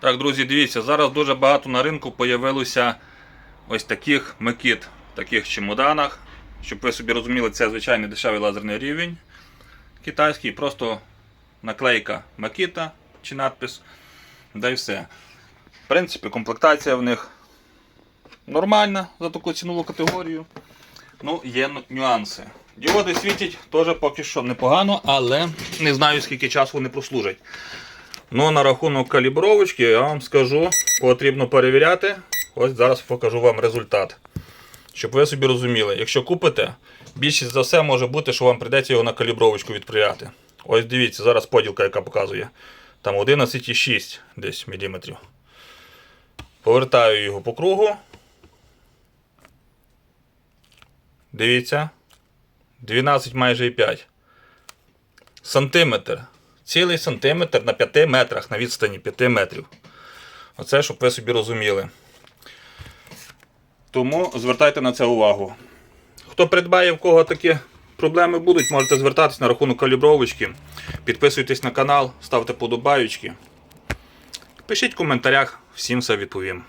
Так, друзі, дивіться, зараз дуже багато на ринку появилося ось таких микіт, таких чемоданах. Щоб ви собі розуміли, це звичайний дешевий лазерний рівень китайський, просто наклейка Макіта чи надпис. Да і все. В принципі, комплектація в них нормальна за таку цінову категорію. Ну, є нюанси. Діоди світять теж поки що непогано, але не знаю скільки часу вони прослужать. Ну, на рахунок калібровочки, я вам скажу, потрібно перевіряти. Ось зараз покажу вам результат. Щоб ви собі розуміли, якщо купите, більшість за все може бути, що вам прийдеться його на калібровочку відправляти. Ось дивіться, зараз поділка, яка показує. Там 11,6 десь міліметрів. Повертаю його по кругу. Дивіться. 12 майже і 5. Сантиметр. Цілий сантиметр на 5 метрах, на відстані 5 метрів. Оце, щоб ви собі розуміли. Тому звертайте на це увагу. Хто придбає, в кого такі проблеми будуть, можете звертатись на рахунок калібровочки. Підписуйтесь на канал, ставте подобаючки. Пишіть в коментарях, всім все відповім.